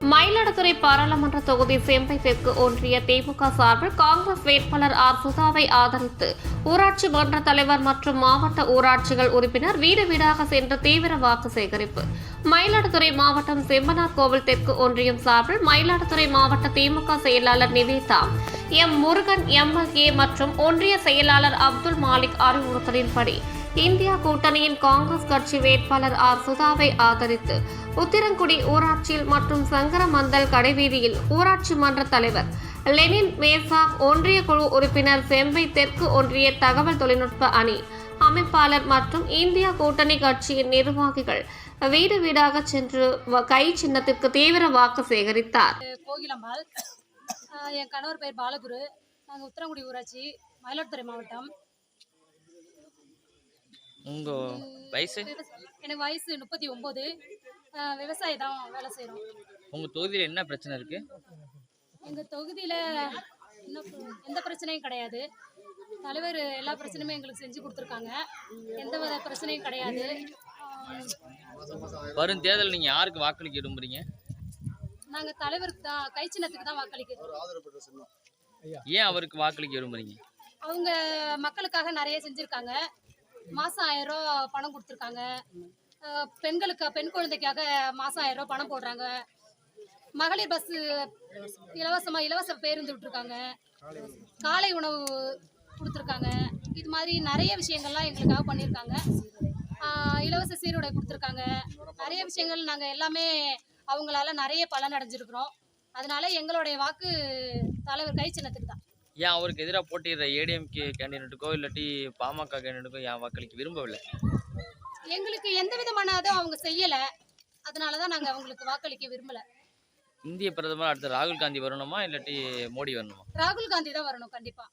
மயிலாடுதுறை பாராளுமன்ற தொகுதி செம்பை தெற்கு ஒன்றிய திமுக சார்பில் காங்கிரஸ் வேட்பாளர் ஆர் சுதாவை ஆதரித்து ஊராட்சி மன்ற தலைவர் மற்றும் மாவட்ட ஊராட்சிகள் உறுப்பினர் வீடு வீடாக சென்று தீவிர வாக்கு சேகரிப்பு. மயிலாடுதுறை மாவட்டம் செம்பனார் கோவில் தெற்கு ஒன்றியம் சார்பில் மயிலாடுதுறை மாவட்ட திமுக செயலாளர் நிவேதா எம் முருகன் எம்எல்ஏ மற்றும் ஒன்றிய செயலாளர் அப்துல் மாலிக் அறிவுறுத்தலின்படி இந்தியா கூட்டணியின் காங்கிரஸ் கட்சி வேட்பாளர் ஆர். சுதாவை ஆதரித்து உத்திரங்குடி ஊராட்சியில் மற்றும் சங்கரமந்தல் கடைவீதியில் ஊராட்சி மன்ற தலைவர் லெனின் மேசா ஒன்றிய குழு உறுப்பினர் செம்பை தெற்கு ஒன்றிய தகவல் தொழில்நுட்ப அணி அமைப்பாளர் மற்றும் இந்தியா கூட்டணி கட்சியின் நிர்வாகிகள் வீடு வீடாக சென்று வ- கை சின்னத்திற்கு தீவிர வாக்கு சேகரித்தார். கோகிலம்பாள் என் கணவர் பேர் பாலகுரு. நாங்கள் உத்தரங்குடி ஊராட்சி மயிலாடுதுறை மாவட்டம். உங்க வயசு? எனக்கு வயசு முப்பத்தி ஒம்பது. விவசாயி தான் வேலை செய்கிறோம் உங்க தொகுதியில் என்ன பிரச்சனை இருக்கு? எங்கள் தொகுதியில் இன்னும் எந்த பிரச்சனையும் கிடையாது. தலைவர் எல்லா பிரச்சனையுமே எங்களுக்கு செஞ்சு கொடுத்துருக்காங்க. எந்த வித பிரச்சனையும் கிடையாது. வரும் தேர்தல் நீங்க யாருக்கு வாக்களிக்க விரும்புறீங்க? நாங்கள் தலைவருக்கு தான் கை சின்னத்துக்கு தான் வாக்களிக்கிறோம் ஏன் அவருக்கு வாக்களிக்க விரும்புறீங்க? அவங்க மக்களுக்காக நிறைய செஞ்சுருக்காங்க. மாதம் ஆயிரம் ரூபா பணம் கொடுத்துருக்காங்க. பெண்களுக்கு பெண் குழந்தைக்காக மாதம் ஆயிரம் ரூபா பணம் போடுறாங்க. மகளிர் பஸ்ஸு இலவசமாக இலவச பேருந்து விட்டுருக்காங்க. காலை உணவு கொடுத்துருக்காங்க. இது மாதிரி நிறைய விஷயங்கள்லாம் எங்களுக்காக பண்ணியிருக்காங்க. இலவச சீருடை கொடுத்துருக்காங்க. நிறைய விஷயங்கள் நாங்கள் எல்லாமே அவங்களால நிறைய பலன் அடைஞ்சிருக்கிறோம். அதனால எங்களுடைய வாக்கு தலைவர் கை சின்னத்துக்கு தான். ஏன் அவருக்கு எதிராக போட்டியிடுற ஏடிஎம்கே கேண்டிடேட்டுக்கோ இல்லாட்டி பாமக கேண்டிடேட்டுக்கோ ஏன் வாக்களிக்க விரும்பவில்லை? எங்களுக்கு எந்த விதமான அதுவும் அவங்க செய்யலை. அதனால தான் நாங்கள் அவங்களுக்கு வாக்களிக்க விரும்பலை. இந்திய பிரதமர் அடுத்து ராகுல் காந்தி வரணுமா இல்லாட்டி மோடி வரணுமா? ராகுல் காந்தி தான் வரணும் கண்டிப்பாக